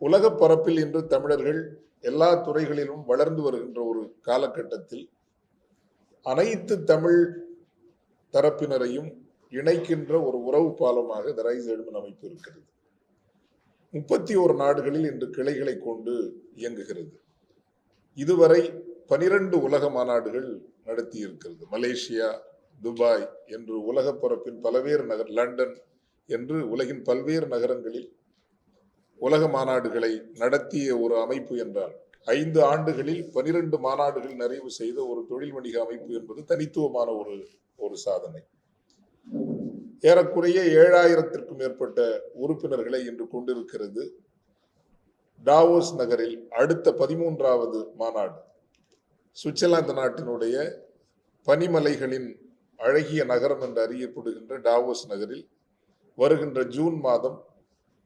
உலக பரப்பில் இன்று தமிழர்கள் எல்லா துறைகளிலும் வளர்ந்து வருகின்ற ஒரு காலகட்டத்தில் அனைத்து தமிழ் தரப்பினரையும் இணைக்கின்ற ஒரு உறவு பாலமாக த ரைஸ் எழுமன் அமைப்பு இருக்கிறது. முப்பத்தி ஒரு நாடுகளில் இன்று கிளைகளை கொண்டு இயங்குகிறது. இதுவரை பனிரெண்டு உலக மாநாடுகள் நடத்தி இருக்கிறது மலேசியா துபாய் என்று உலக பரப்பின் பல்வேறு நகர் லண்டன் என்று உலகின் பல்வேறு நகரங்களில் உலக மாநாடுகளை நடத்திய ஒரு அமைப்பு என்றால் ஐந்து ஆண்டுகளில் பனிரெண்டு மாநாடுகள் நிறைவு செய்த ஒரு தொழில் வணிக அமைப்பு என்பது தனித்துவமான ஒரு ஒரு சாதனை. ஏறக்குறைய ஏழாயிரத்திற்கும் மேற்பட்ட உறுப்பினர்களை இன்று கொண்டிருக்கிறது டாவோஸ் நகரில் அடுத்த பதிமூன்றாவது மாநாடு. சுவிட்சர்லாந்து நாட்டினுடைய பனிமலைகளின் அழகிய நகரம் என்று அறியப்படுகின்ற டாவோஸ் நகரில் வருகின்ற ஜூன் மாதம்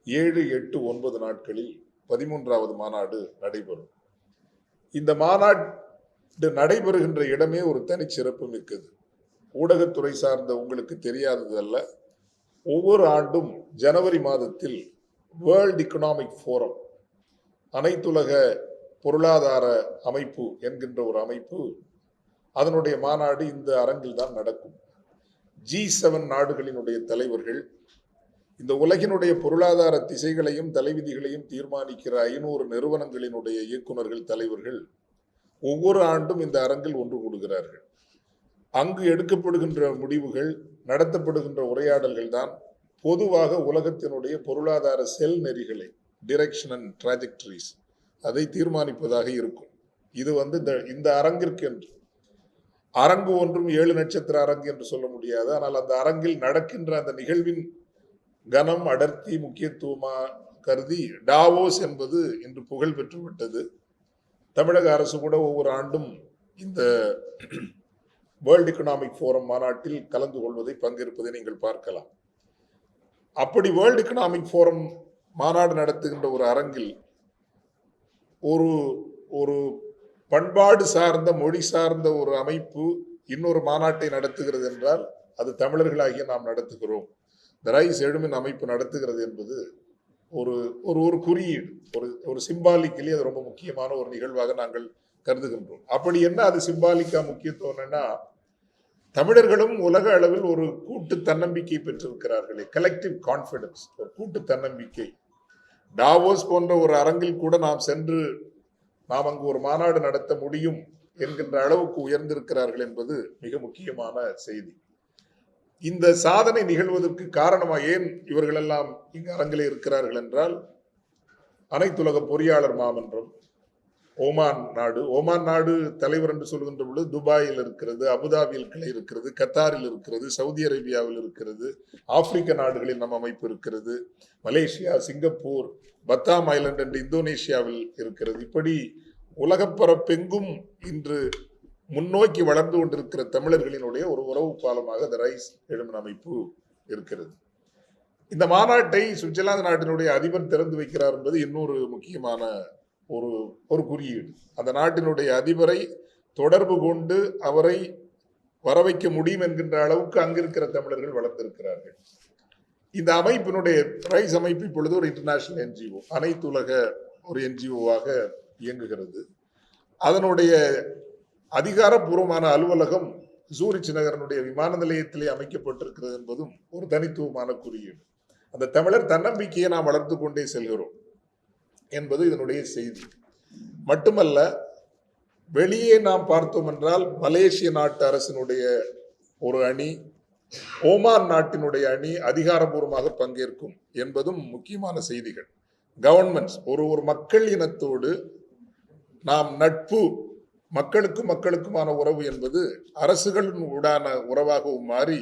ஏழு எட்டு ஒன்பது நாட்களில் பதிமூன்றாவது மாநாடு நடைபெறும். இந்த மாநாடு நடைபெறுகின்ற இடமே ஒரு தனிச்சிறப்பு மிக்கது. ஊடகத்துறை சார்ந்த உங்களுக்கு தெரியாதது அல்ல ஒவ்வொரு ஆண்டும் ஜனவரி மாதத்தில் வேர்ல்ட் எக்கனாமிக் ஃபோரம் அனைத்துலக பொருளாதார அமைப்பு என்கின்ற ஒரு அமைப்பு அதனுடைய மாநாடு இந்த அரங்கில் தான் நடக்கும். ஜி செவன் நாடுகளினுடைய தலைவர்கள் இந்த உலகினுடைய பொருளாதார திசைகளையும் தலைவிதிகளையும் தீர்மானிக்கிற ஐநூறு நிறுவனங்களினுடைய இயக்குநர்கள் தலைவர்கள் ஒவ்வொரு ஆண்டும் இந்த அரங்கில் ஒன்று கூடுகிறார்கள். அங்கு எடுக்கப்படுகின்ற முடிவுகள் நடத்தப்படுகின்ற உரையாடல்கள் தான் பொதுவாக உலகத்தினுடைய பொருளாதார செல் நெறிகளை டிரெக்ஷன் அண்ட் ட்ராஜெக்டரிஸ் அதை தீர்மானிப்பதாக இருக்கும். இது வந்து இந்த- இந்த அரங்கிற்கென்று. அரங்கு ஒன்றும் ஏழு நட்சத்திர அரங்கு என்று சொல்ல முடியாது. ஆனால் அந்த அரங்கில் நடக்கின்ற அந்த நிகழ்வின் கனம் அடர்த்தி முக்கியத்துவமா கருதி டாவோஸ் என்பது இன்று புகழ் பெற்று விட்டது. தமிழக அரசு கூட ஒவ்வொரு ஆண்டும் இந்த வேர்ல்ட் எக்கனாமிக் ஃபோரம் மாநாட்டில் கலந்து கொள்வதை பங்கேற்பதை நீங்கள் பார்க்கலாம். அப்படி வேர்ல்ட் எக்கனாமிக் ஃபோரம் மாநாடு நடத்துகின்ற ஒரு அரங்கில் ஒரு ஒரு பண்பாடு சார்ந்த மொழி சார்ந்த ஒரு அமைப்பு இன்னொரு மாநாட்டை நடத்துகிறது என்றால் அது தமிழர்களாகிய நாம் நடத்துகிறோம். த ரைஸ் எழுமின் அமைப்பு நடத்துகிறது என்பது ஒரு ஒரு ஒரு குறியீடு. ஒரு ஒரு சிம்பாலிக்கலி அது ரொம்ப முக்கியமான ஒரு நிகழ்வாக நாங்கள் கருதுகின்றோம். அப்படி என்ன அது சிம்பாலிக்கா முக்கியத்துவம் என்னன்னா தமிழர்களும் உலக அளவில் ஒரு கூட்டு தன்னம்பிக்கை பெற்றிருக்கிறார்களே கலெக்டிவ் கான்ஃபிடன்ஸ் ஒரு கூட்டு தன்னம்பிக்கை. டாவோஸ் போன்ற ஒரு அரங்கில் கூட நாம் சென்று நாம் அங்கு ஒரு மாநாடு நடத்த முடியும் என்கின்ற அளவுக்கு உயர்ந்திருக்கிறார்கள் என்பது மிக முக்கியமான செய்தி. இந்த சாதனை நிகழ்வதற்கு காரணமாக ஏன் இவர்களெல்லாம் இங்கு அரங்கிலே இருக்கிறார்கள் என்றால் அனைத்துலக பொறியாளர் மாமன்றம் ஓமான் நாடு ஓமான் நாடு தலைவர் என்று சொல்கின்ற பொழுது துபாயில் இருக்கிறது அபுதாபியில் கிளை இருக்கிறது கத்தாரில் இருக்கிறது சவுதி அரேபியாவில் இருக்கிறது ஆப்பிரிக்க நாடுகளில் நம் அமைப்பு இருக்கிறது மலேசியா சிங்கப்பூர் பத்தாம் ஐலண்ட் என்று இந்தோனேஷியாவில் இருக்கிறது. இப்படி உலகப்பரப்பெங்கும் இன்று முன்னோக்கி வளர்ந்து கொண்டிருக்கிற தமிழர்களினுடைய ஒரு உறவு பாலமாக த ரைஸ் எழுமின் அமைப்பு இருக்கிறது. இந்த மாநாட்டை சுவிட்சர்லாந்து நாட்டினுடைய அதிபர் திறந்து வைக்கிறார் என்பது இன்னொரு முக்கியமான ஒரு ஒரு குறியீடு. அந்த நாட்டினுடைய அதிபரை தொடர்பு கொண்டு அவரை வர வைக்க முடியும் என்கின்ற அளவுக்கு அங்கிருக்கிற தமிழர்கள் வளர்ந்திருக்கிறார்கள். இந்த அமைப்பினுடைய ரைஸ் அமைப்பு இப்பொழுது ஒரு இன்டர்நேஷனல் என்ஜிஓ அனைத்துலக ஒரு என்ஜிஓவாக இயங்குகிறது. அதனுடைய அதிகாரப்பூர்வமான அலுவலகம் சூரிச் நகரனுடைய விமான நிலையத்திலே அமைக்கப்பட்டிருக்கிறது என்பதும் ஒரு தனித்துவமான குறியீடு. அந்த தமிழர் தன்னம்பிக்கையை நாம் வளர்த்து கொண்டே செல்கிறோம் என்பது இதனுடைய செய்தி. மட்டுமல்ல வெளியே நாம் பார்த்தோம் என்றால் மலேசிய நாட்டு அரசினுடைய ஒரு அணி ஓமான் நாட்டினுடைய அணி அதிகாரபூர்வமாக பங்கேற்கும் என்பதும் முக்கியமான செய்திகள். கவர்மெண்ட்ஸ் ஒரு ஒரு மக்கள் இனத்தோடு நாம் நட்பு மக்களுக்கும் மக்களுக்குமான உறவு என்பது அரசுகளின் உடான உறவாகவும் மாறி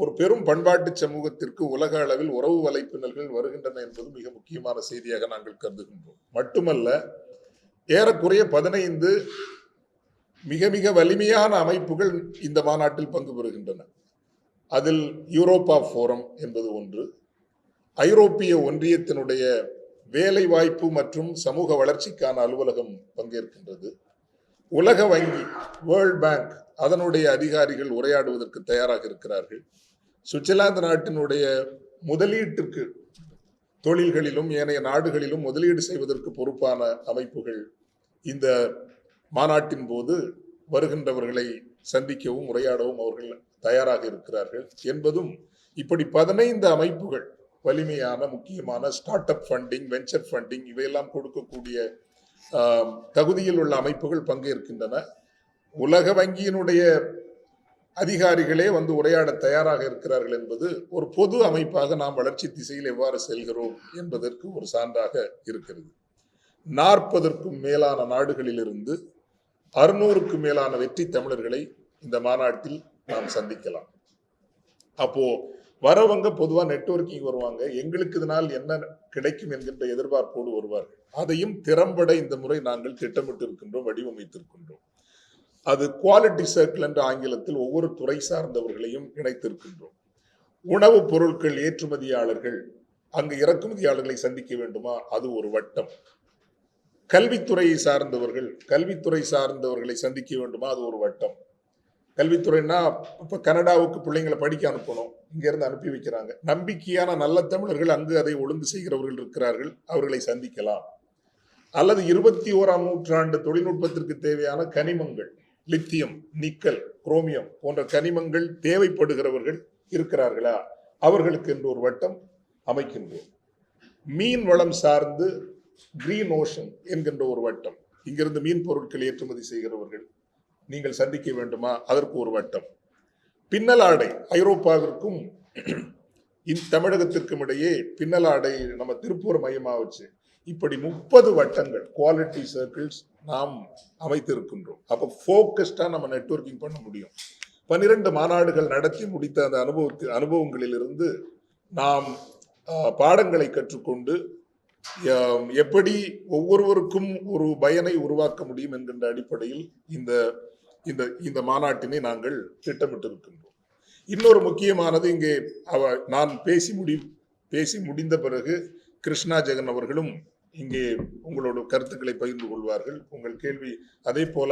ஒரு பெரும் பண்பாட்டு சமூகத்திற்கு உலக அளவில் உறவு வலைப்பின்னல்கள் வருகின்றன என்பது மிக முக்கியமான செய்தியாக நாங்கள் கருதுகின்றோம். மட்டுமல்ல ஏறக்குறைய பதினைந்து மிக மிக வலிமையான அமைப்புகள் இந்த மாநாட்டில் பங்கு பெறுகின்றன. அதில் யூரோப்பா ஃபோரம் என்பது ஒன்று ஐரோப்பிய ஒன்றியத்தினுடைய வேலைவாய்ப்பு மற்றும் சமூக வளர்ச்சிக்கான அலுவலகம் பங்கேற்கின்றது. உலக வங்கி வேர்ல்ட் பேங்க் அதனுடைய அதிகாரிகள் உரையாடுவதற்கு தயாராக இருக்கிறார்கள். சுவிட்சர்லாந்து நாட்டினுடைய முதலீட்டிற்கு தொழில்களிலும் ஏனைய நாடுகளிலும் முதலீடு செய்வதற்கு பொறுப்பான அமைப்புகள் இந்த மாநாட்டின் போது வருகின்றவர்களை சந்திக்கவும் உரையாடவும் அவர்கள் தயாராக இருக்கிறார்கள் என்பதும் இப்படி பதினைந்து அமைப்புகள் வலிமையான முக்கியமான start up funding venture funding இவையெல்லாம் கொடுக்கக்கூடிய தகுதியில் உள்ள அமைப்புகள் பங்கேற்கின்றன. உலக வங்கியினுடைய அதிகாரிகளே வந்து உரையாட தயாராக இருக்கிறார்கள் என்பது ஒரு பொது அமைப்பாக நாம் வளர்ச்சி திசையில் எவ்வாறு செல்கிறோம் என்பதற்கு ஒரு சான்றாக இருக்கிறது. நாற்பதற்கும் மேலான நாடுகளிலிருந்து அறுநூறுக்கும் மேலான வெற்றி தமிழர்களை இந்த மாநாட்டில் நாம் சந்திக்கலாம். அப்போ வரவங்க பொதுவாக நெட்வொர்க்கிங் வருவாங்க. எங்களுக்கு இதனால் என்ன கிடைக்கும் என்கின்ற எதிர்பார்ப்போடு வருவார்கள். அதையும் திறம்பட இந்த முறை நாங்கள் திட்டமிட்டு இருக்கின்றோம் வடிவமைத்திருக்கின்றோம். அது குவாலிட்டி சர்க்கிள் என்ற ஆங்கிலத்தில் ஒவ்வொரு துறை சார்ந்தவர்களையும் இணைத்திருக்கின்றோம். உணவுப் பொருட்கள் ஏற்றுமதியாளர்கள் அங்கு இறக்குமதியாளர்களை சந்திக்க வேண்டுமா? அது ஒரு வட்டம். கல்வித்துறையை சார்ந்தவர்கள் கல்வித்துறை சார்ந்தவர்களை சந்திக்க வேண்டுமா? அது ஒரு வட்டம். கல்வித்துறைன்னா இப்போ கனடாவுக்கு பிள்ளைங்களை படிக்க அனுப்பணும். இங்கேருந்து அனுப்பி வைக்கிறாங்க. நம்பிக்கையான நல்ல தமிழர்கள் அங்கு அதை ஒழுங்கு செய்கிறவர்கள் இருக்கிறார்கள். அவர்களை சந்திக்கலாம். அல்லது இருபத்தி ஓராம் நூற்றாண்டு தொழில்நுட்பத்திற்கு தேவையான கனிமங்கள் லித்தியம் நிக்கல் குரோமியம் போன்ற கனிமங்கள் தேவைப்படுகிறவர்கள் இருக்கிறார்களா? அவர்களுக்கு என்று ஒரு வட்டம் அமைக்கின்றோம். மீன் வளம் சார்ந்து கிரீன் ஓஷன் என்கின்ற ஒரு வட்டம். இங்கிருந்து மீன் பொருட்கள் ஏற்றுமதி செய்கிறவர்கள் நீங்கள் சந்திக்க வேண்டுமா? அதற்கு ஒரு வட்டம். பின்னலாடை ஐரோப்பாவிற்கும் தமிழகத்திற்கும் இடையே பின்னலாடை நம்ம திருப்பூர் மையமாக வச்சு இப்படி முப்பது வட்டங்கள் குவாலிட்டி சர்க்கிள்ஸ் நாம் அமைத்திருக்கின்றோம். அப்போ ஃபோக்கஸ்டாக நம்ம நெட்வொர்க்கிங் பண்ண முடியும். பன்னிரண்டு மாநாடுகள் நடத்தி முடித்த அந்த அனுபவத்தி அனுபவங்களிலிருந்து நாம் பாடங்களை கற்றுக்கொண்டு எப்படி ஒவ்வொருவருக்கும் ஒரு பயனை உருவாக்க முடியும் என்கின்ற அடிப்படையில் இந்த இந்த இந்த மாநாட்டினை நாங்கள் திட்டமிட்டிருக்கின்றோம். இன்னொரு முக்கியமானது இங்கே அவ நான் பேசி முடி பேசி முடிந்த பிறகு கிருஷ்ணா ஜெகன் அவர்களும் இங்கே உங்களோட கருத்துக்களை பகிர்ந்து கொள்வார்கள். உங்கள் கேள்வி அதே போல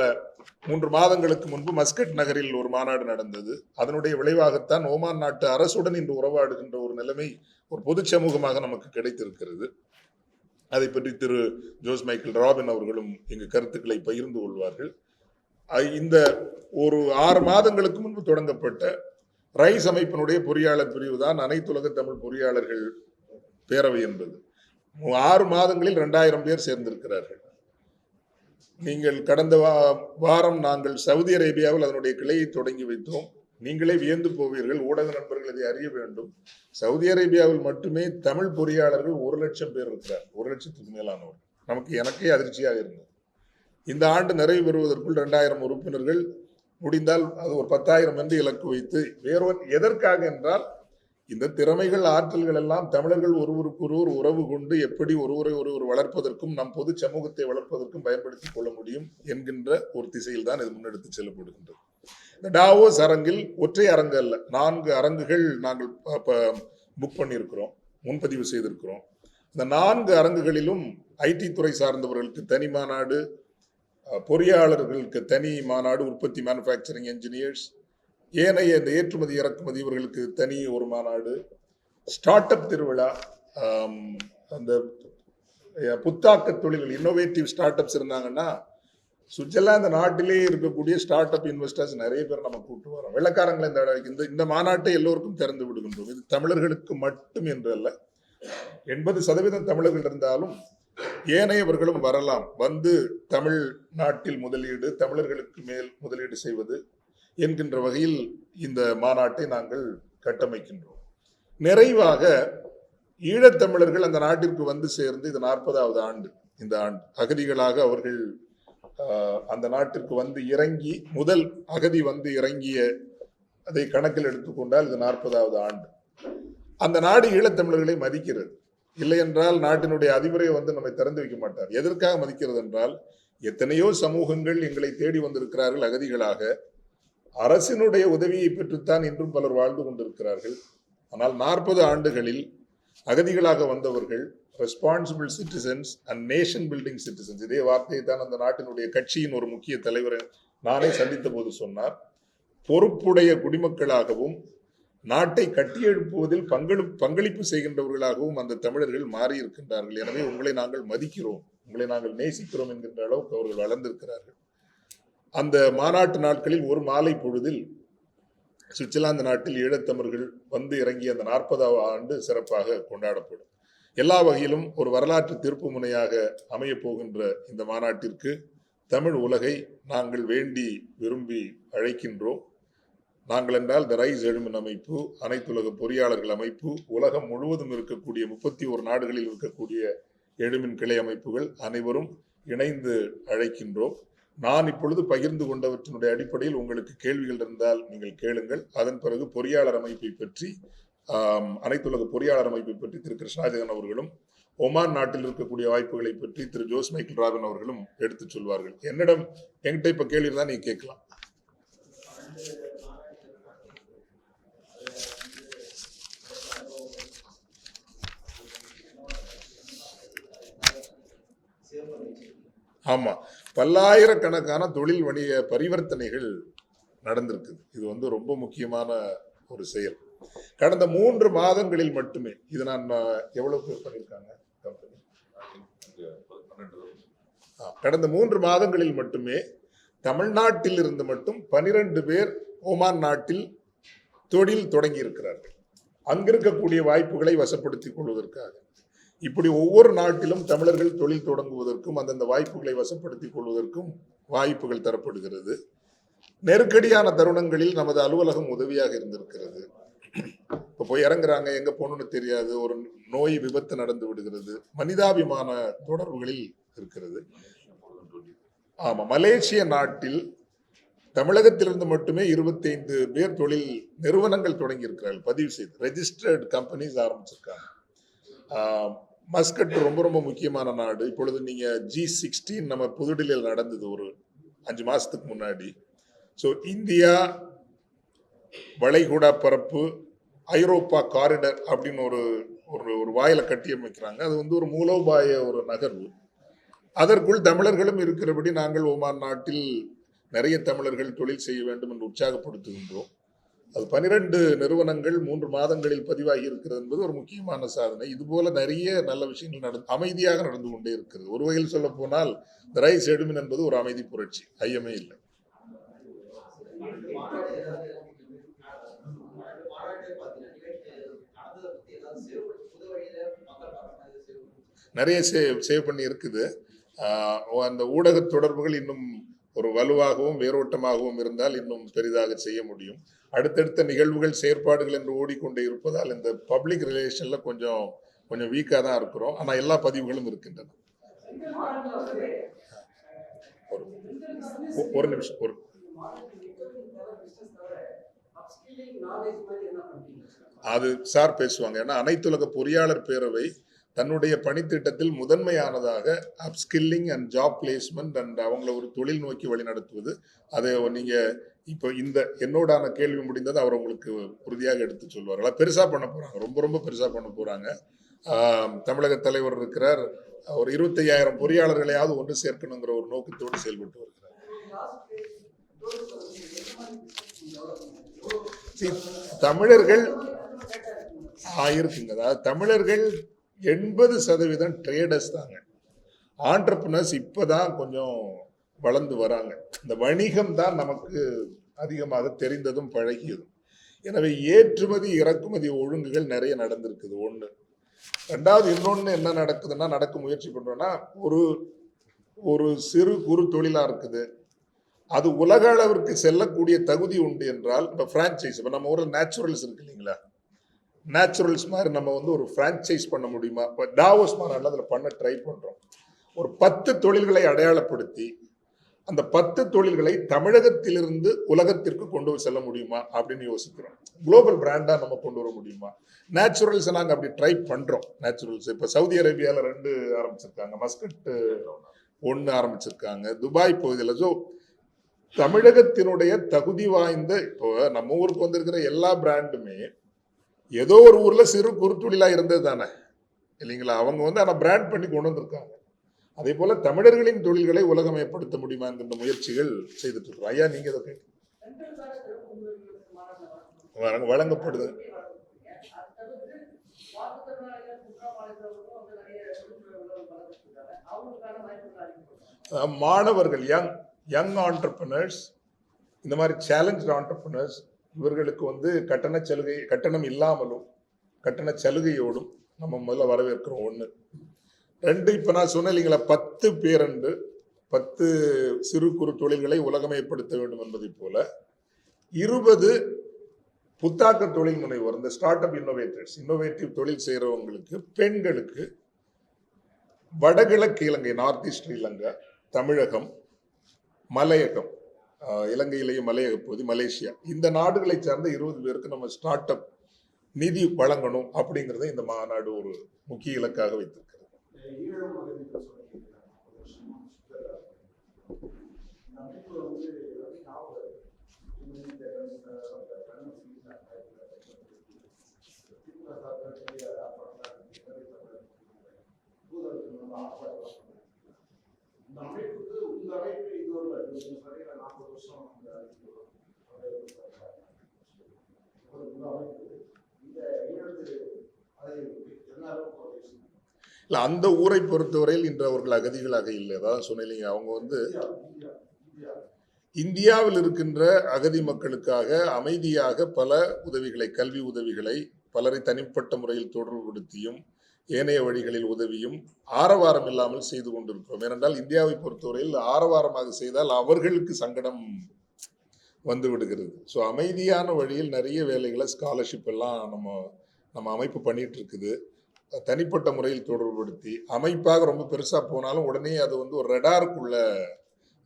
மூன்று மாதங்களுக்கு முன்பு மஸ்கட் நகரில் ஒரு மாநாடு நடந்தது. அதனுடைய விளைவாகத்தான் ஓமான் நாட்டு அரசுடன் இன்று உறவாடுகின்ற ஒரு நிலைமை ஒரு பொது சமூகமாக நமக்கு கிடைத்திருக்கிறது. அதை பற்றி திரு ஜோஸ் மைக்கேல் ராபின் அவர்களும் இங்கு கருத்துக்களை பகிர்ந்து கொள்வார்கள். இந்த ஒரு ஆறு மாதங்களுக்கு முன்பு தொடங்கப்பட்ட ரைஸ் அமைப்பினுடைய பொறியாளர் பிரிவு தான் அனைத்துலக தமிழ் பொறியாளர்கள் பேரவை என்பது. ஆறு மாதங்களில் ரெண்டாயிரம் பேர் சேர்ந்திருக்கிறார்கள். நீங்கள் கடந்த வா- வாரம் நாங்கள் சவுதி அரேபியாவில் அதனுடைய கிளையை தொடங்கி வைத்தோம். நீங்களே வியந்து போவீர்கள். ஊடக நண்பர்கள் இதை அறிய வேண்டும். சவுதி அரேபியாவில் மட்டுமே தமிழ் பொறியாளர்கள் ஒரு லட்சம் பேர் இருக்கிறார். ஒரு லட்சத்துக்கு மேலானவர் நமக்கு எனக்கே அதிர்ச்சியாக இருந்தது. இந்த ஆண்டு நிறைவு பெறுவதற்குள் ரெண்டாயிரம் உறுப்பினர்கள் முடிந்தால் அது ஒரு பத்தாயிரம் என்று இலக்கு வைத்து வேறொரு எதற்காக என்றால் இந்த திறமைகள் ஆற்றல்கள் எல்லாம் தமிழர்கள் ஒருவருக்கு ஒருவர் உறவு கொண்டு எப்படி ஒருவரை ஒருவர் வளர்ப்பதற்கும் நம் பொது சமூகத்தை வளர்ப்பதற்கும் பயன்படுத்திக் கொள்ள முடியும் என்கின்ற ஒரு திசையில் தான் இது முன்னெடுத்து செல்லப்படுகின்றது. இந்த டாவோஸ் அரங்கில் ஒற்றை அரங்கு அல்ல நான்கு அரங்குகள் நாங்கள் புக் பண்ணியிருக்கிறோம் முன்பதிவு செய்திருக்கிறோம். இந்த நான்கு அரங்குகளிலும் ஐடி துறை சார்ந்தவர்களுக்கு தனி மாநாடு பொறியாளர்களுக்கு தனி மாநாடு உற்பத்தி மேனுஃபேக்சரிங் என்ஜினியர்ஸ் ஏனைய இந்த ஏற்றுமதி இறக்குமதி இவர்களுக்கு தனி ஒரு மாநாடு ஸ்டார்ட் அப் திருவிழா ஆம், அந்த புத்தாக்க தொழில்கள் இன்னோவேட்டிவ் ஸ்டார்ட் அப்ஸ் இருந்தாங்கன்னா சுவிட்சர்லாந்து நாட்டிலே இருக்கக்கூடிய ஸ்டார்ட் அப் இன்வெஸ்டர்ஸ் நிறைய பேர் நம்ம கூட்டு வரோம். வெள்ளக்காரங்களை இந்த இந்த இந்த மாநாட்டை எல்லோருக்கும் திறந்து விடுகின்றோம். இது தமிழர்களுக்கு மட்டும் என்று அல்ல எண்பது சதவீதம் தமிழர்கள் இருந்தாலும் ஏனையவர்களும் வரலாம். வந்து தமிழ் நாட்டில் முதலீடு தமிழர்களுக்கு மேல் முதலீடு செய்வது என்கின்ற வகையில் இந்த மாநாட்டை நாங்கள் கட்டமைக்கின்றோம். நிறைவாக ஈழத்தமிழர்கள் அந்த நாட்டிற்கு வந்து சேர்ந்து இது நாற்பதாவது ஆண்டு இந்த ஆண்டு. அகதிகளாக அவர்கள் அந்த நாட்டிற்கு வந்து இறங்கி முதல் அகதி வந்து இறங்கிய அதை கணக்கில் எடுத்துக்கொண்டால் இது நாற்பதாவது ஆண்டு. அந்த நாடு ஈழத்தமிழர்களை மதிக்கிறது. இல்லை என்றால் நாட்டினுடைய அதிபரை வந்து நம்மை திறந்து வைக்க மாட்டார். எதற்காக மதிக்கிறது என்றால் எத்தனையோ சமூகங்கள் எங்களை தேடி வந்திருக்கிறார்கள் அகதிகளாக. அரசினுடைய உதவியை பெற்றுத்தான் இன்றும் பலர் வாழ்ந்து கொண்டிருக்கிறார்கள். ஆனால் நாற்பது ஆண்டுகளில் அகதிகளாக வந்தவர்கள் responsible citizens and nation building citizens இதே வார்த்தையை தான் அந்த நாட்டினுடைய கட்சியின் ஒரு முக்கிய தலைவர் நானே சந்தித்த போது சொன்னார். பொறுப்புடைய குடிமக்களாகவும் நாட்டை கட்டியெழுப்புவதில் பங்களி பங்களிப்பு செய்கின்றவர்களாகவும் அந்த தமிழர்கள் மாறி இருக்கின்றார்கள் எனவே உங்களை நாங்கள் மதிக்கிறோம். உங்களை நாங்கள் நேசிக்கிறோம் என்கின்ற அளவுக்கு அவர்கள் வளர்ந்திருக்கிறார்கள். அந்த மாநாட்டு நாட்களில் ஒரு மாலை பொழுதில் சுவிட்சர்லாந்து நாட்டில் ஈழத்தமிழர்கள் வந்து இறங்கிய அந்த நாற்பதாவது ஆண்டு சிறப்பாக கொண்டாடப்படும். எல்லா வகையிலும் ஒரு வரலாற்று திருப்பு முனையாக அமையப் போகின்ற இந்த மாநாட்டிற்கு தமிழ் உலகை நாங்கள் வேண்டி விரும்பி அழைக்கின்றோம். நாங்கள் என்றால் த ரைஸ் எழுமின் அமைப்பு அனைத்துலக பொறியாளர்கள் அமைப்பு உலகம் முழுவதும் இருக்கக்கூடிய முப்பத்தி ஒரு நாடுகளில் இருக்கக்கூடிய எழுமின் கிளை அமைப்புகள் அனைவரும் இணைந்து அழைக்கின்றோம். நான் இப்பொழுது பகிர்ந்து கொண்டவற்றினுடைய அடிப்படையில் உங்களுக்கு கேள்விகள் இருந்தால் நீங்கள் கேளுங்கள். அதன் பிறகு பொறியாளர் அமைப்பை பற்றி அனைத்துலக பொறியாளர் அமைப்பை பற்றி திரு. கிருஷ்ணாஜகன் அவர்களும் ஒமான் நாட்டில் இருக்கக்கூடிய வாய்ப்புகளை பற்றி திரு. ஜோஸ் மைக்கேல் ராபின் அவர்களும் எடுத்துச் சொல்வார்கள். என்னிடம் என்கிட்ட இப்ப கேள்வி தான் நீ கேட்கலாம். ஆமா. பல்லாயிரக்கணக்கான தொழில் வணிக பரிவர்த்தனைகள் நடந்திருக்குது இது வந்து ரொம்ப முக்கியமான ஒரு செயல். கடந்த மூன்று மாதங்களில் மட்டுமே. இது நான் எவ்வளவு பேர் பண்ணியிருக்காங்க கம்பெனி. ஆ, கடந்த மூன்று மாதங்களில் மட்டுமே தமிழ்நாட்டில் இருந்து மட்டும் பனிரெண்டு பேர் ஓமான் நாட்டில் தொழில் தொடங்கி இருக்கிறார்கள் அங்கிருக்கக்கூடிய வாய்ப்புகளை வசப்படுத்திக் கொள்வதற்காக. இப்படி ஒவ்வொரு நாட்டிலும் தமிழர்கள் தொழில் தொடங்குவதற்கும் அந்தந்த வாய்ப்புகளை வசப்படுத்திக் கொள்வதற்கும் வாய்ப்புகள் தரப்படுகிறது. நெருக்கடியான தருணங்களில் நமது அலுவலகம் உதவியாக இருந்திருக்கிறது. இப்போ போய் இறங்குறாங்க எங்கே போகணும்னு தெரியாது. ஒரு நோய் விபத்து நடந்து விடுகிறது. மனிதாபிமான தொடர்புகளில் இருக்கிறது. ஆமாம் மலேசிய நாட்டில் தமிழகத்திலிருந்து மட்டுமே 25 பேர் தொழில் நிறுவனங்கள் தொடங்கி இருக்கிறார்கள் பதிவு செய்து. ரெஜிஸ்டர்ட் கம்பெனிஸ் ஆரம்பிச்சிருக்காங்க. ஆஹ், மஸ்கட் ரொம்ப ரொம்ப முக்கியமான நாடு. இப்பொழுது நீங்க ஜி சிக்ஸ்டீன் நம்ம புதுடில்லியில் நடந்தது ஒரு அஞ்சு மாசத்துக்கு முன்னாடி. ஸோ இந்தியா வளைகுடா பரப்பு ஐரோப்பா காரிடர் அப்படின்னு ஒரு ஒரு ஒரு வாயில கட்டி அமைக்கிறாங்க. அது வந்து ஒரு மூலோபாய ஒரு நகர்வு. அதற்குள் தமிழர்களும் இருக்கிறபடி நாங்கள் ஒமான் நாட்டில் நிறைய தமிழர்கள் தொழில் செய்ய வேண்டும் என்று உற்சாகப்படுத்துகின்றோம். அது பனிரெண்டு நிறுவனங்கள் மூன்று மாதங்களில் பதிவாகி இருக்கிறது என்பது ஒரு முக்கியமான சாதனை. இதுபோல நிறைய நல்ல விஷயங்கள் நடந்து அமைதியாக நடந்து கொண்டே இருக்கிறது. ஒரு வகையில் சொல்ல போனால் இந்த ரைஸ் எடுமின் என்பது ஒரு அமைதி புரட்சி. ஐயமே இல்லை. நிறைய சேவ் சேவ் பண்ணி இருக்குது. அந்த ஊடக தொடர்புகள் இன்னும் ஒரு வலுவாகவும் வேரோட்டமாகவும் இருந்தால் இன்னும் பெரிதாக செய்ய முடியும். அடுத்தடுத்த நிகழ்வுகள் செயற்பாடுகள் என்று ஓடிக்கொண்டே இருப்பதால் இந்த பப்ளிக் ரிலேஷன்ல கொஞ்சம் கொஞ்சம் வீக்காக தான் இருக்கிறோம். ஆனால் எல்லா பதிவுகளும் இருக்கின்றன. ஒரு ஒரு நிமிஷம் ஒரு அது சார் பேசுவாங்க. ஏன்னா அனைத்துலக பொறியாளர் பேரவை தன்னுடைய பணித்திட்டத்தில் முதன்மையானதாக upskilling and job placement and அவங்கள ஒரு தொழில் நோக்கி வழிநடத்துவது அதை நீங்கள் இப்போ இந்த என்னோடான கேள்வி முடிந்தது அவர் உங்களுக்கு உறுதியாக எடுத்து சொல்வார் பெருசாக பண்ண போகிறாங்க ரொம்ப ரொம்ப பெருசாக பண்ண போகிறாங்க தமிழக தலைவர் இருக்கிறார். ஒரு இருபத்தையாயிரம் பொறியாளர்களையாவது ஒன்று சேர்க்கணுங்கிற ஒரு நோக்கத்தோடு செயல்பட்டு வருகிறார். தமிழர்கள் ஆயிருக்குங்க அதாவது தமிழர்கள் எண்பது சதவீதம் ட்ரேடர்ஸ் தாங்க. ஆண்டர்பனர்ஸ் இப்பதான் கொஞ்சம் வளர்ந்து வராங்க. இந்த வணிகம் தான் நமக்கு அதிகமாக தெரிந்ததும் பழகியதும். எனவே ஏற்றுமதி இறக்குமதி ஒழுங்குகள் நிறைய நடந்திருக்குது. ஒன்று ரெண்டாவது இன்னொன்று என்ன நடக்குதுன்னா நடக்க முயற்சி பண்ணுறோன்னா ஒரு ஒரு சிறு குறு தொழிலாக இருக்குது. அது உலக அளவிற்கு செல்லக்கூடிய தகுதி உண்டு என்றால் இப்போ ஃப்ரான்ச்சைஸ் இப்போ நம்ம ஊரில் நேச்சுரல்ஸ் இருக்கு இல்லைங்களா? நேச்சுரல்ஸ் மாதிரி நம்ம வந்து ஒரு ஃப்ரான்ச்சைஸ் பண்ண முடியுமா? இப்போ டாவோஸ் மாதிரி அதில் பண்ண ட்ரை பண்ணுறோம் ஒரு பத்து தொழில்களை அடையாளப்படுத்தி அந்த பத்து தொழில்களை தமிழகத்திலிருந்து உலகத்திற்கு கொண்டு செல்ல முடியுமா? அப்படின்னு யோசிக்கிறோம். குளோபல் பிராண்டாக நம்ம கொண்டு வர முடியுமா? நேச்சுரல்ஸை நாங்கள் அப்படி ட்ரை பண்ணுறோம் நேச்சுரல்ஸ் இப்போ சவுதி அரேபியாவில் ரெண்டு ஆரம்பிச்சிருக்காங்க. மஸ்கட் ஒன்று ஆரம்பிச்சிருக்காங்க. துபாய் பகுதியில். ஸோ தமிழகத்தினுடைய தகுதி வாய்ந்த இப்போ நம்ம ஊருக்கு வந்திருக்கிற எல்லா பிராண்டுமே ஏதோ ஒரு ஊரில் சிறு குறுத்தொழிலாக இருந்தது தானே. இல்லைங்களா? அவங்க வந்து ஆனால் பிராண்ட் பண்ணி கொண்டு வந்திருக்காங்க. அதே போல் தமிழர்களின் தொழில்களை உலகமயப்படுத்த முடியுமா என்கின்ற முயற்சிகள் செய்துட்டு இருக்கோம் ஐயா நீங்கள் இதை கேட்க வழங்க- வழங்கப்படுது. மாணவர்கள் யங் யங் ஆண்டர்பனர்ஸ் இந்த மாதிரி சேலஞ்ச் ஆண்டர்பனர்ஸ் இவர்களுக்கு வந்து கட்டண சலுகை கட்டணம் இல்லாமலும் கட்டண சலுகையோடும் நம்ம முதல்ல வரவேற்கிறோம் ஒன்று ரெண்டு இப்போ நான் சொன்னேன் இல்லைங்களா பத்து பேரண்டு பத்து சிறு குறு தொழில்களை உலகமயப்படுத்த வேண்டும் என்பதைப் போல இருபது புத்தாக்க தொழில் முனைவோர் இந்த ஸ்டார்ட் அப் இன்னோவேட்டர்ஸ் இன்னோவேட்டிவ் தொழில் செய்கிறவங்களுக்கு பெண்களுக்கு வடகிழக்கு இலங்கை நார்த் ஈஸ்ட் ஸ்ரீலங்கா தமிழகம் மலையகம் ஆஹ் இலங்கையிலேயே போது மலேசியா. இந்த நாடுகளை சார்ந்த இருபது பேருக்கு நம்ம ஸ்டார்ட் அப் நிதி வழங்கணும் அப்படிங்கிறத இந்த மாநாடு ஒரு முக்கிய இலக்காக வைத்திருக்கிறது. ஈழம் அகதிகள் சொன்னீங்க ஒரு அமைப்பு இந்த இந்த அந்த கண்ணு சீனா திமுக சார்பில் ஆர்ப்பாட்டம் தூதருக்கு நம்ம ஆர்ப்பாட்டம் இந்த அமைப்புக்கு இந்த அமைப்பு இது ஒரு சரியா நாற்பது வருஷம் இந்த அமைப்பு ஒரு இந்த அமைப்பு இந்த ஈழத்து அதை என்ன அளவுக்கு ஒரு விஷயம் இல்லை அந்த ஊரை பொறுத்தவரையில் இன்று அவர்கள் அகதிகளாக இல்லை. அதாவது சொன்னீங்க அவங்க வந்து இந்தியாவில் இருக்கின்ற அகதி மக்களுக்காக அமைதியாக பல உதவிகளை கல்வி உதவிகளை பலரை தனிப்பட்ட முறையில் தொடர்புபடுத்தியும் ஏனைய வழிகளில் உதவியும் ஆரவாரம் இல்லாமல் செய்து கொண்டிருக்கிறோம். ஏனென்றால் இந்தியாவை பொறுத்தவரையில் ஆரவாரமாக செய்தால் அவர்களுக்கு சங்கடம் வந்து விடுகிறது. ஸோ அமைதியான வழியில் நிறைய வேலைகளை ஸ்காலர்ஷிப் எல்லாம் நம்ம நம்ம அமைப்பு பண்ணிட்டு இருக்குது. தனிப்பட்ட முறையில் தொடர்புபடுத்தி அமைப்பாக ரொம்ப பெருசாக போனாலும் உடனே அது வந்து ஒரு ரெடாருக்குள்ள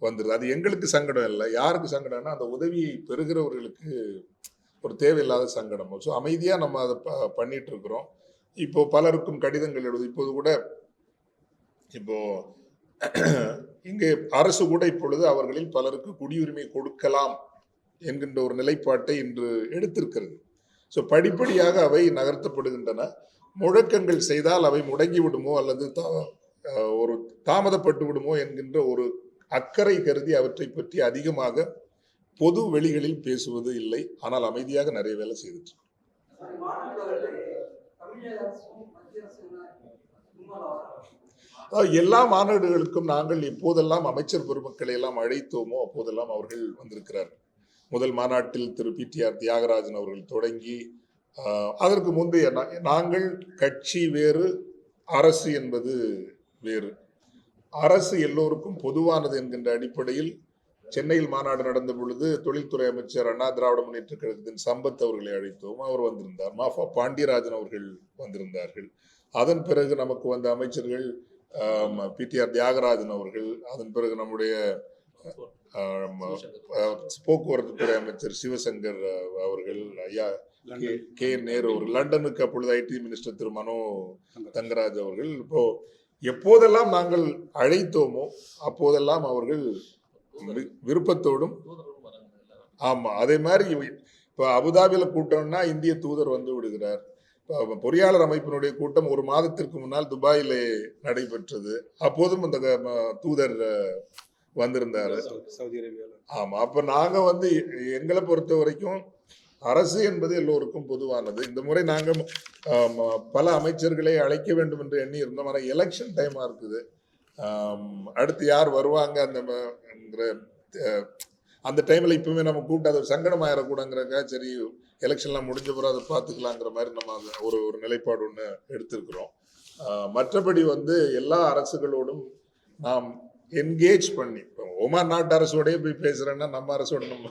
வந்துடுது அது எங்களுக்கு சங்கடம் இல்லை. யாருக்கு சங்கடம்னா அந்த உதவியை பெறுகிறவர்களுக்கு ஒரு தேவையில்லாத சங்கடம். ஸோ அமைதியாக நம்ம அதை ப பண்ணிட்டு இருக்கிறோம் இப்போ பலருக்கும் கடிதங்கள் எழுது. இப்போது கூட இப்போ இங்கே அரசு கூட இப்பொழுது அவர்களில் பலருக்கு குடியுரிமை கொடுக்கலாம் என்கின்ற ஒரு நிலைப்பாட்டை இன்று எடுத்திருக்கிறது. ஸோ படிப்படியாக அவை நகர்த்தப்படுகின்றன. முழக்கங்கள் செய்தால் அவை முடங்கி விடுமோ அல்லது தா- ஒரு தாமதப்பட்டு விடுமோ என்கின்ற ஒரு அக்கறை கருதி அவற்றை பற்றி அதிகமாக பொது வெளிகளில் பேசுவது இல்லை. ஆனால் அமைதியாக நிறைய வேலை செய்துட்டு எல்லா மாநாடுகளுக்கும் நாங்கள் எப்போதெல்லாம் அமைச்சர் பெருமக்களை எல்லாம் அழைத்தோமோ அப்போதெல்லாம் அவர்கள் வந்திருக்கிறார்கள். முதல் மாநாட்டில் திரு பி டிஆர் தியாகராஜன் அவர்கள் தொடங்கி அதற்கு முந்தைய நாங்கள் கட்சி வேறு அரசு என்பது வேறு. அரசு எல்லோருக்கும் பொதுவானது என்கின்ற அடிப்படையில் சென்னையில் மாநாடு நடந்த பொழுது தொழில்துறை அமைச்சர் அண்ணா திராவிட முன்னேற்ற கழகத்தின் சம்பத் அவர்களை அழைத்தோம். அவர் வந்திருந்தார். மாஃபா பாண்டியராஜன் அவர்கள் வந்திருந்தார்கள். அதன் பிறகு நமக்கு வந்த அமைச்சர்கள் பிடிஆர் தியாகராஜன் அவர்கள் அதன் பிறகு நம்முடைய போக்குவரத்து துறை அமைச்சர் சிவசங்கர் அவர்கள் ஐயா கே- நேரு அவர்கள். லண்டனுக்கு அப்பொழுது ஐடி மினிஸ்டர் திரு மனோ தங்கராஜ். அவர்கள். இப்போ எப்போதெல்லாம் நாங்கள் அழைத்தோமோ அப்போதெல்லாம் அவர்கள் விருப்பத்தோடும் ஆமா அதே மாதிரி இப்போ அபுதாபியில கூட்டம்னா இந்திய தூதர் வந்து விடுகிறார். இப்போ பொறியாளர் அமைப்பினுடைய கூட்டம் ஒரு மாதத்திற்கு முன்னால் துபாயிலே நடைபெற்றது. அப்போதும் அந்த தூதர் வந்திருந்தாரு. சவுதி அரேபியாவில் ஆமா அப்ப நாங்க வந்து எங்களை பொறுத்த வரைக்கும் அரசு என்பது எல்லோருக்கும் பொதுவானது. இந்த முறை நாங்கள் பல அமைச்சர்களை அழைக்க வேண்டும் என்று எண்ணி இருந்தோம் ஆனால் எலெக்ஷன் டைமாக இருக்குது. அடுத்து யார் வருவாங்க அந்த அந்த டைமில் இப்பவுமே நம்ம கூப்பிட்டு அது ஒரு சங்கடம் ஆயிடக்கூடாங்கிறக்கா சரி எலெக்ஷன்லாம் முடிஞ்ச பிறகு அதை பார்த்துக்கலாங்கிற மாதிரி நம்ம அந்த ஒரு ஒரு நிலைப்பாடு ஒன்று எடுத்திருக்கிறோம். மற்றபடி வந்து எல்லா அரசுகளோடும் நாம் என்கேஜ் பண்ணி. இப்போ ஒமான் நாட்டு அரசோடய போய் பேசுகிறேன்னா நம்ம அரசோட நம்ம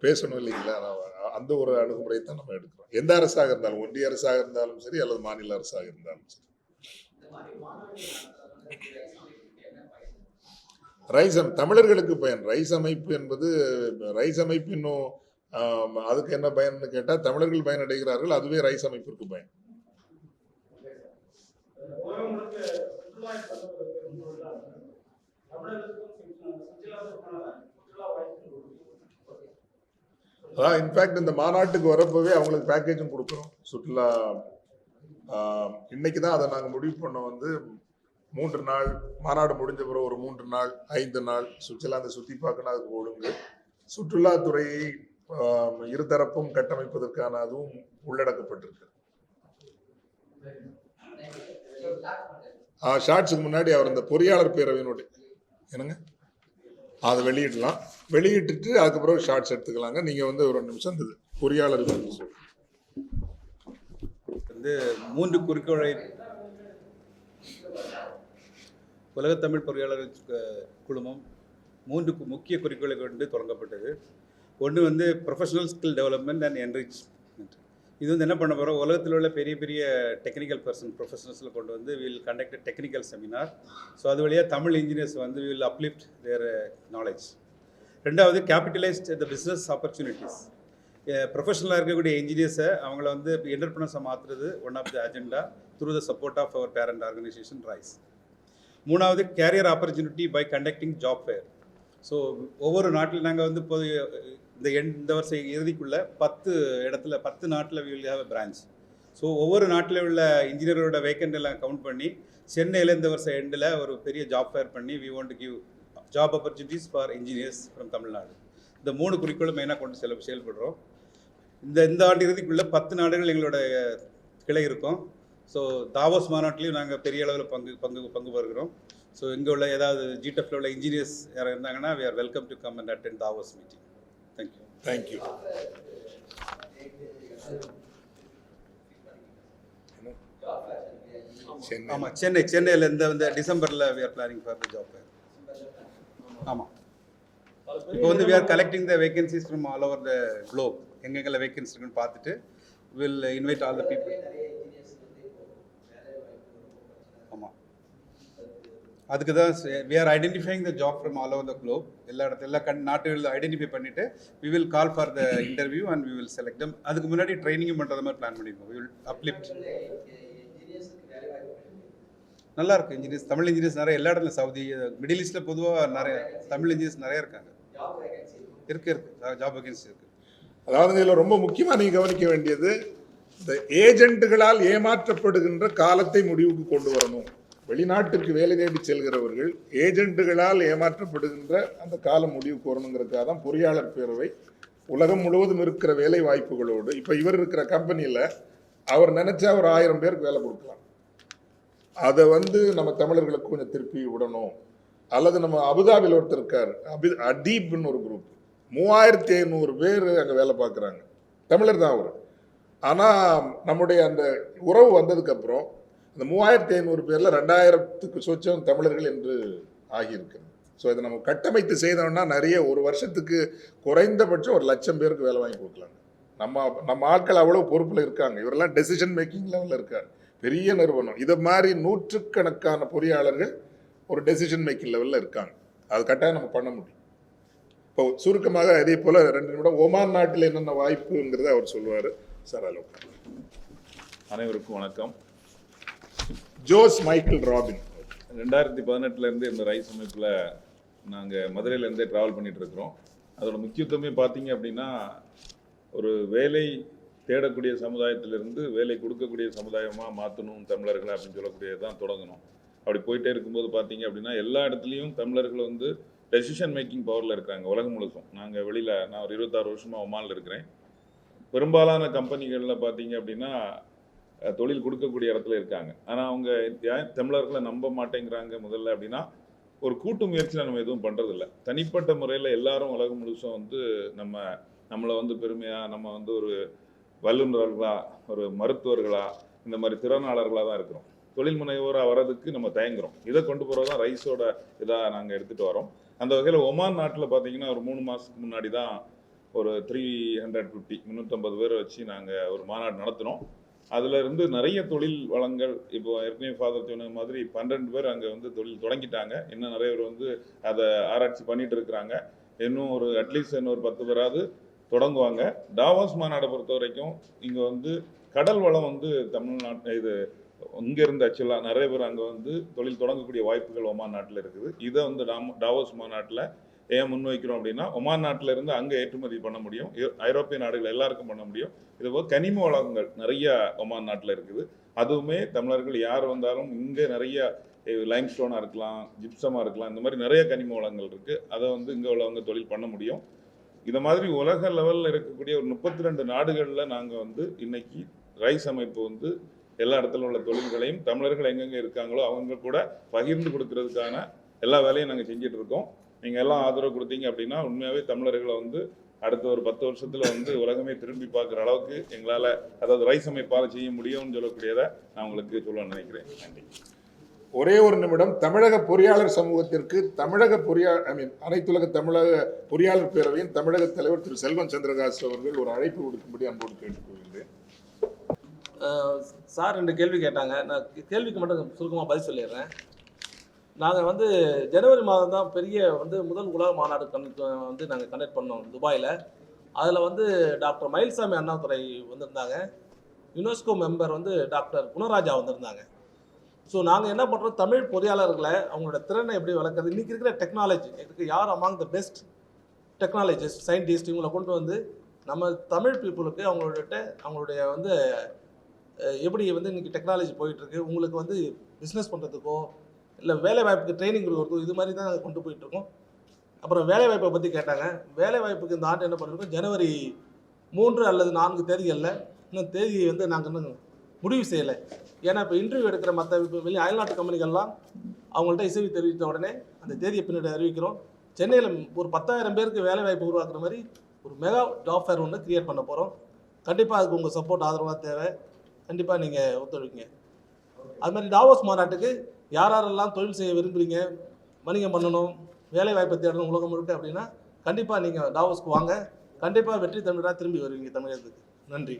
பேசணும் இல்லைங்களா? அந்த ஒரு அணுகுமுறை தான் நம்ம எடுக்கிறோம். எந்த அரசாக இருந்தாலும் ஒன்றிய அரசாக இருந்தாலும் சரி அல்லது மாநில அரசாக இருந்தாலும் சரி. ரைஸ் அம்- தமிழர்களுக்கு பயன். ரைஸ் அமைப்பு என்பது ரைஸ் அமைப்பு இன்னும் அதுக்கு என்ன பயன்னு கேட்டால் தமிழர்கள் பயனடைகிறார்கள் அதுவே ரைஸ் அமைப்பிற்கு பயன் உலகம் முழுக்க சுற்றுலா என்பது ஒரு பொருளாக தமிழகத்துக்கும் சுற்றுலா- சுற்றுலாவுக்கான சுற்றுலா வாய்ப்பு கொடுக்கும். அதான் இன்ஃபேக்ட் இந்த மாநாட்டுக்கு வரப்போவே அவங்களுக்கு பேக்கேஜும் கொடுக்குறோம் சுற்றுலா இன்னைக்கு தான் அதை நாங்கள் முடிவு பண்ண வந்து மூன்று நாள் மாநாடு முடிஞ்ச பிறகு ஒரு மூன்று நாள் ஐந்து நாள் சுவிட்சர்லாந்தை சுற்றி பார்க்கணும் அதுக்கு ஒழுங்கு. சுற்றுலாத்துறையை இருதரப்பும் கட்டமைப்பதற்கான அதுவும் உள்ளடக்கப்பட்டிருக்கு. ஷார்ட்ஸுக்கு முன்னாடி அவர் இந்த பொறியாளர் பேரவையினுடைய என்னங்க? அதை வெளியிடலாம். வெளியிட்டுட்டு அதுக்கப்புறம் ஷார்ட்ஸ் எடுத்துக்கலாங்க. நீங்கள் வந்து ஒரு ரெண்டு நிமிஷம் இருந்தது பொறியாளர் வந்து மூன்று குறிக்கோளை உலகத்தமிழ் பொறியாளர்கள் குழுமம் மூன்று முக்கிய குறிக்கோளை கொண்டு தொடங்கப்பட்டது. ஒன்று வந்து professional skill development and enrich இது வந்து என்ன பண்ண போகிறோம் உலகத்தில் உள்ள பெரிய பெரிய டெக்னிக்கல் பர்சன் ப்ரொஃபஷனல்ஸில் கொண்டு வந்து will conduct technical seminar so அது வழியாக தமிழ் இன்ஜினியர்ஸ் வந்து வில் அப்லிஃப்ட் தேர் நாலேஜ் ரெண்டாவது கேபிட்டலைஸ்ட் த பிஸ்னஸ் ஆப்பர்ச்சுனிட்டிஸ் ப்ரொஃபஷனலாக இருக்கக்கூடிய இன்ஜினியர்ஸை அவங்கள வந்து என்டர்பிரினர்ஸை மாற்றுறது one of the agenda through the support of our parent organisation rise மூணாவது career opportunity by conducting job fair so ஒவ்வொரு நாட்டில் நாங்கள் வந்து பொது இந்த எண் இந்த வருஷம் இறுதிக்குள்ள பத்து இடத்துல பத்து நாட்டில் வில் பிரான்ச் ஸோ ஒவ்வொரு நாட்டில் உள்ள இன்ஜினியரோட வேக்கண்ட் எல்லாம் கவுண்ட் பண்ணி சென்னையில் இந்த வருஷம் எண்டில் ஒரு பெரிய ஜாப் ஃபேர் பண்ணி we want give job opportunities for engineers from Tamil Nadu இந்த மூணு குறிக்கோளும் மெயினாக கொண்டு செல செயல்படுறோம். இந்த இந்த ஆண்டு இறுதிக்குள்ளே பத்து நாடுகள் எங்களோட கிளை இருக்கும். ஸோ தாவோஸ் மாநாட்டிலையும் நாங்கள் பெரிய அளவில் பங்கு பங்கு பங்கு பெறுகிறோம். ஸோ இங்கே உள்ள ஏதாவது ஜிடெஃப்ல உள்ள இன்ஜினியர்ஸ் யாராவது இருந்தாங்கன்னா we are welcome to come and attend Davos meeting thank you thank you Chennai ஆமாம் சென்னை சென்னையில் இந்த இந்த டிசம்பரில் we are planning for the job ஆமாம் இப்போ வந்து we are collecting the vacancies from all over the globe எங்கெங்கெல்லாம் வேகன்சி இருக்குன்னு பார்த்துட்டு will invite all the people அதுக்கு தான் we are identifying the job from all over the globe எல்லா இடத்துல எல்லா கண் நாட்டுகளில் ஐடென்டிஃபை பண்ணிவிட்டு we will call for the interview and we will select them அதுக்கு முன்னாடி ட்ரைனிங்கும் பண்ணுறது மாதிரி பிளான் பண்ணியிருக்கோம் வி வில் அப்லிஃப்ட் நல்லா இருக்கும். இன்ஜினியர்ஸ் தமிழ் இன்ஜினியர்ஸ் நிறைய எல்லா இடத்துல சவுதி மிடில் ஈஸ்டில் பொதுவாக நிறைய தமிழ் இன்ஜினியர்ஸ் நிறைய இருக்காங்க. இருக்கு இருக்கு. ஜாப் வேகன்சி இருக்கு. அதாவது இதில் ரொம்ப முக்கியமாக நீங்கள் கவனிக்க வேண்டியது இந்த ஏஜென்ட்டுகளால் ஏமாற்றப்படுகின்ற காலத்தை முடிவுக்கு கொண்டு வரணும். வெளிநாட்டுக்கு வேலை தேடி செல்கிறவர்கள் ஏஜென்ட்டுகளால் ஏமாற்றப்படுகின்ற அந்த காலம் முடிவு வரணுங்கிறதுக்காக தான் பொறியாளர் பேரவை உலகம் முழுவதும் இருக்கிற வேலை வாய்ப்புகளோடு இப்போ இவர் இருக்கிற கம்பெனியில் அவர் நினச்சா ஒரு ஆயிரம் பேருக்கு வேலை கொடுக்கலாம். அதை வந்து நம்ம தமிழர்களுக்கு கொஞ்சம் திருப்பி விடணும். அல்லது நம்ம அபுதாபியில் ஒருத்தர் இருக்கார் அபி அடீப்னு ஒரு குரூப் மூவாயிரத்தி ஐநூறு பேர் அங்கே வேலை பார்க்குறாங்க. தமிழர் தான் அவர். ஆனால் நம்முடைய அந்த உறவு வந்ததுக்கப்புறம் அந்த மூவாயிரத்தி ஐநூறு பேரில் ரெண்டாயிரத்துக்கு சொச்சம் தமிழர்கள் என்று ஆகியிருக்கிறது ஸோ இதை நம்ம கட்டமைத்து செய்தோம்னா நிறைய ஒரு வருஷத்துக்கு குறைந்தபட்சம் ஒரு லட்சம் பேருக்கு வேலை வாங்கி கொடுக்கலாங்க. நம்ம நம்ம ஆட்கள் அவ்வளோ பொறுப்பில் இருக்காங்க. இவரெல்லாம் டெசிஷன் மேக்கிங் லெவலில் இருக்கார் பெரிய நிறுவனம். இதை மாதிரி நூற்றுக்கணக்கான பொறியாளர்கள் ஒரு டெசிஷன் மேக்கிங் லெவலில் இருக்காங்க. அது கட்டாயம் நம்ம பண்ண முடியும். இப்போ சுருக்கமாக அதே போல் ரெண்டு நிமிடம் ஒமான் நாட்டில் என்னென்ன வாய்ப்புங்கிறத அவர் சொல்லுவார். சார் அதில் அனைவருக்கும் வணக்கம். ஜோஸ் மைக்கேல் ராபின். ரெண்டாயிரத்தி பதினெட்டுலேருந்து இந்த ரைஸ் அமைப்பில் நாங்கள் மதுரையிலேருந்தே ட்ராவல் பண்ணிகிட்ருக்குறோம் அதோட முக்கியத்துவமே பார்த்தீங்க அப்படின்னா ஒரு வேலை தேடக்கூடிய சமுதாயத்திலிருந்து வேலை கொடுக்கக்கூடிய சமுதாயமாக மாற்றணும் தமிழர்களை அப்படின்னு சொல்லக்கூடியது தான் தொடங்கணும். அப்படி போயிட்டே இருக்கும்போது பார்த்தீங்க அப்படின்னா எல்லா இடத்துலையும் தமிழர்கள் வந்து டெசிஷன் மேக்கிங் பவரில் இருக்காங்க உலகம் முழுசும். நாங்கள் வெளியில் நான் ஒரு இருபத்தாறு வருஷமாக ஒமானில் இருக்கிறேன். பெரும்பாலான கம்பெனிகளில் பார்த்தீங்க அப்படின்னா தொழில் கொடுக்கக்கூடிய இடத்துல இருக்காங்க. ஆனால் அவங்க ஏன் தமிழர்களை நம்ப மாட்டேங்கிறாங்க முதல்ல அப்படின்னா ஒரு கூட்டு முயற்சியில் நம்ம எதுவும் பண்ணுறதில்ல தனிப்பட்ட முறையில் எல்லாரும் உலகம் முழுசும் வந்து நம்ம நம்மளை வந்து பெருமையாக நம்ம வந்து ஒரு வல்லுநர்களா ஒரு மருத்துவர்களா இந்த மாதிரி திறனாளர்களாக தான் இருக்கிறோம். தொழில் முனைவோராக வர்றதுக்கு நம்ம தயங்குறோம். இதை கொண்டு போகிறது தான் ரைஸோட இதாக நாங்கள் எடுத்துகிட்டு வரோம். அந்த வகையில் ஒமான் நாட்டில் பார்த்தீங்கன்னா ஒரு மூணு மாதத்துக்கு முன்னாடி தான் ஒரு த்ரீ ஹண்ட்ரட் ஃபிஃப்டி முந்நூற்றம்பது பேரை வச்சு நாங்கள் ஒரு மாநாடு நடத்தினோம். அதில் இருந்து நிறைய தொழில் வளங்கள் இப்போ ஏற்கனவே ஃபாதர் சொன்ன மாதிரி பன்னெண்டு பேர் அங்கே வந்து தொழில் தொடங்கிட்டாங்க. இன்னும் நிறைய பேர் வந்து அதை ஆராய்ச்சி பண்ணிட்டு இருக்கிறாங்க. இன்னும் ஒரு அட்லீஸ்ட் இன்னும் ஒரு பத்து பேராவது தொடங்குவாங்க. டாவாஸ் மாநாடை பொறுத்த வரைக்கும் இங்கே வந்து கடல் வளம் வந்து தமிழ்நாட்டு இது இங்கேருந்து ஆக்சுவலாக நிறைய பேர் அங்கே வந்து தொழில் தொடங்கக்கூடிய வாய்ப்புகள் ஒமான் நாட்டில் இருக்குது. இதை வந்து டாம் டாவோஸ் மாநாட்டில் ஏன் முன்வைக்கிறோம் அப்படின்னா ஒமான் நாட்டில் இருந்து அங்கே ஏற்றுமதி பண்ண முடியும். ஐரோப்பிய நாடுகள் எல்லாருக்கும் பண்ண முடியும். இதுபோல் கனிம வளங்கள் நிறைய ஒமான் நாட்டில் இருக்குது. அதுவுமே தமிழர்கள் யார் வந்தாலும் இங்கே நிறைய லைம் ஸ்டோனாக இருக்கலாம் ஜிப்சமாக இருக்கலாம் இந்த மாதிரி நிறைய கனிம வளங்கள் இருக்குது அதை வந்து இங்கே உள்ளவங்க தொழில் பண்ண முடியும். இந்த மாதிரி உலக லெவலில் இருக்கக்கூடிய ஒரு முப்பத்தி ரெண்டு நாடுகளில் நாங்கள் வந்து இன்னைக்கு ரைஸ் அமைப்பு வந்து எல்லா இடத்துல உள்ள தொழில்களையும் தமிழர்கள் எங்கெங்கே இருக்காங்களோ அவங்க கூட பகிர்ந்து கொடுக்கறதுக்கான எல்லா வேலையும் நாங்கள் செஞ்சிட்ருக்கோம் நீங்கள் எல்லாம் ஆதரவு கொடுத்தீங்க அப்படின்னா உண்மையாகவே தமிழர்களை வந்து அடுத்த ஒரு பத்து வருஷத்தில் வந்து உலகமே திரும்பி பார்க்குற அளவுக்கு எங்களால் அதாவது ரைஸ் அமைப்பால் செய்ய முடியும்னு சொல்லக்கூடியதை நான் உங்களுக்கு சொல்ல நினைக்கிறேன். நன்றி. ஒரே ஒரு நிமிடம். தமிழக பொறியாளர் சமூகத்திற்கு தமிழக பொறியா ஐ மீன் அனைத்துலக தமிழக பொறியாளர் பேரவையின் தமிழக தலைவர் திரு செல்வன் சந்திரகாஸ் அவர்கள் ஒரு அழைப்பு விடுக்கும்படி அன்போடு கேட்டுக்கொள்கிறேன் சார் ரெண்டு கேள்வி கேட்டாங்க. நான் கேள்விக்கு மட்டும் சுருக்கமாக பதில் சொல்லிடுறேன். நாங்கள் வந்து ஜனவரி மாதம் தான் பெரிய வந்து முதல் உலக மாநாடு கண் வந்து நாங்கள் கண்டக்ட் பண்ணோம் துபாயில். அதில் வந்து டாக்டர் மயில்சாமி அண்ணாதுரை வந்திருந்தாங்க. யுனெஸ்கோ மெம்பர் வந்து டாக்டர் குணராஜா வந்திருந்தாங்க. ஸோ நாங்கள் என்ன பண்ணுறோம் தமிழ் பொறியாளர்களை அவங்களோட திறனை எப்படி வளர்க்குறது இன்றைக்கி இருக்கிற டெக்னாலஜி இதுக்கு யார் among the best technologist scientist இவங்களை கொண்டு வந்து நம்ம தமிழ் பீப்புளுக்கு அவங்களோட அவங்களுடைய வந்து எப்படி வந்து இன்றைக்கி டெக்னாலஜி போயிட்டுருக்கு உங்களுக்கு வந்து பிஸ்னஸ் பண்ணுறதுக்கோ இல்லை வேலை வாய்ப்புக்கு ட்ரைனிங் கொடுக்குறதோ இது மாதிரி தான் கொண்டு போயிட்டுருக்கோம் அப்புறம் வேலை வாய்ப்பை பற்றி கேட்டாங்க. வேலை வாய்ப்புக்கு இந்த ஆண்டு என்ன பண்ணிருக்கோம் ஜனவரி மூன்று அல்லது நான்கு தேதிகளில் இன்னும் தேதியை வந்து நாங்கள் இன்னும் முடிவு செய்யலை. ஏன்னா இப்போ இன்டர்வியூ எடுக்கிற மற்ற இப்போ வெளியே அயல்நாட்டு கம்பெனிகள்லாம் அவங்கள்ட்ட இசைவு தெரிவித்த உடனே அந்த தேதியை பின்னாடி அறிவிக்கிறோம். சென்னையில் ஒரு பத்தாயிரம் பேருக்கு வேலை வாய்ப்பு உருவாக்குற மாதிரி ஒரு மெகா ஜாப் ஃபேர் ஒன்று கிரியேட் பண்ண போகிறோம் கண்டிப்பாக அதுக்கு உங்கள் சப்போர்ட் ஆதரவாக தேவை. கண்டிப்பாக நீங்கள் ஒத்துழைப்பீங்க அது மாதிரி டாவோஸ் மாநாட்டுக்கு யார் யாரெல்லாம் தொழில் செய்ய விரும்புகிறீங்க வணிகம் பண்ணணும் வேலை வாய்ப்பை தேடணும் உலகம் முழுக்க அப்படின்னா கண்டிப்பாக நீங்கள் டாவோஸ்க்கு வாங்க. கண்டிப்பாக வெற்றி தமிழராக திரும்பி வருவீங்க தமிழகத்துக்கு. நன்றி.